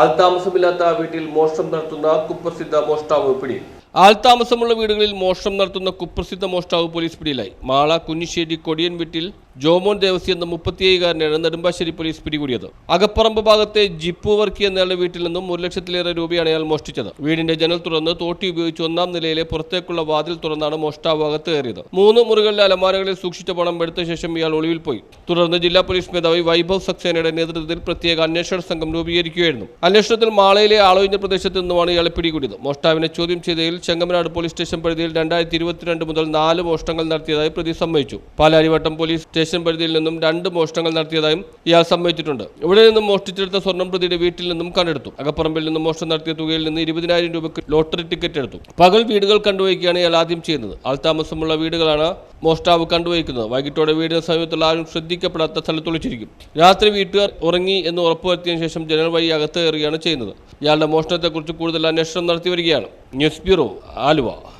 ആൾതാമസമില്ലാത്ത വീട്ടിൽ മോഷണം നടത്തുന്ന കുപ്രസിദ്ധ മോഷ്ടാവ് പിടിയിൽ. ആൾതാമസമുള്ള വീടുകളിൽ മോഷണം നടത്തുന്ന കുപ്രസിദ്ധ മോഷ്ടാവ് പോലീസ് പിടിയിലായി. മാള കുഞ്ഞിശ്ശേരി കൊടിയൻ വീട്ടിൽ ജോമോൻ ദേവസി എന്ന മുപ്പത്തിയേഴുകാരനെയാണ് നെടുമ്പാശ്ശേരി പോലീസ് പിടികൂടിയത്. അകപ്പറമ്പ് ഭാഗത്തെ ജിപ്പു വർക്കി എന്നയാളുടെ വീട്ടിൽ നിന്നും ഒരു ലക്ഷത്തിലേറെ രൂപയാണ് അയാൾ മോഷ്ടിച്ചത്. വീടിന്റെ ജനൽ തുറന്ന് തോട്ടി ഉപയോഗിച്ച് ഒന്നാം നിലയിലെ പുറത്തേക്കുള്ള വാതിൽ തുറന്നാണ് മോഷ്ടാവ് അകത്ത് കയറിയത്. മൂന്ന് മുറികളിലെ അലമാരകളിൽ സൂക്ഷിച്ച പണം എടുത്ത ശേഷം ഇയാൾ ഒളിവിൽ പോയി. തുടർന്ന് ജില്ലാ പോലീസ് മേധാവി വൈഭവ് സക്സേനയുടെ നേതൃത്വത്തിൽ പ്രത്യേക അന്വേഷണ സംഘം രൂപീകരിക്കുകയായിരുന്നു. അന്വേഷണത്തിൽ മാളയിലെ ആളൊഴിഞ്ഞ പ്രദേശത്ത് നിന്നുമാണ് ഇയാളെ പിടികൂടിയത്. മോഷ്ടാവിനെ ചോദ്യം ചെയ്തതിൽ ചെങ്ങമനാട് പോലീസ് സ്റ്റേഷൻ പരിധിയിൽ രണ്ടായിരത്തി മുതൽ നാല് മോഷ്ടങ്ങൾ നടത്തിയതായി പ്രതി സമ്മതിച്ചു. പാലാരിവട്ടം പോലീസ് സ്റ്റേഷൻ പരിധിയിൽ നിന്നും രണ്ട് മോഷണങ്ങൾ നടത്തിയതായും ഇയാൾ സമ്മതിച്ചിട്ടുണ്ട്. ഇവിടെ നിന്നും മോഷ്ടിച്ചെടുത്ത സ്വർണം പ്രതിയുടെ വീട്ടിൽ നിന്നും കണ്ടെടുത്തു. അകപ്പറമ്പിൽ നിന്നും മോഷണം നടത്തിയ തുകയിൽ നിന്ന് ഇരുപതിനായിരം രൂപയ്ക്ക് ലോട്ടറി ടിക്കറ്റ് എടുത്തു. പകൽ വീടുകൾ കണ്ടുവയ്ക്കുകയാണ് ഇയാൾ ആദ്യം ചെയ്യുന്നത്. ആൾതാമസമുള്ള വീടുകളാണ് മോഷ്ടാവ് കണ്ടുവയ്ക്കുന്നത്. വൈകിട്ടോടെ വീടിന് സമീപത്തുള്ള ആരും ശ്രദ്ധിക്കപ്പെടാത്ത സ്ഥലത്ത് ഒളിച്ചിരിക്കും. രാത്രി വീട്ടുകാർ ഉറങ്ങി എന്ന് ഉറപ്പുവരുത്തിയതിനു ശേഷം ജനൽ വഴി അകത്ത് കയറുകയാണ് ചെയ്യുന്നത്. ഇയാളുടെ മോഷണത്തെക്കുറിച്ച് കൂടുതൽ അന്വേഷണം നടത്തി വരികയാണ്. News bureau Aluva.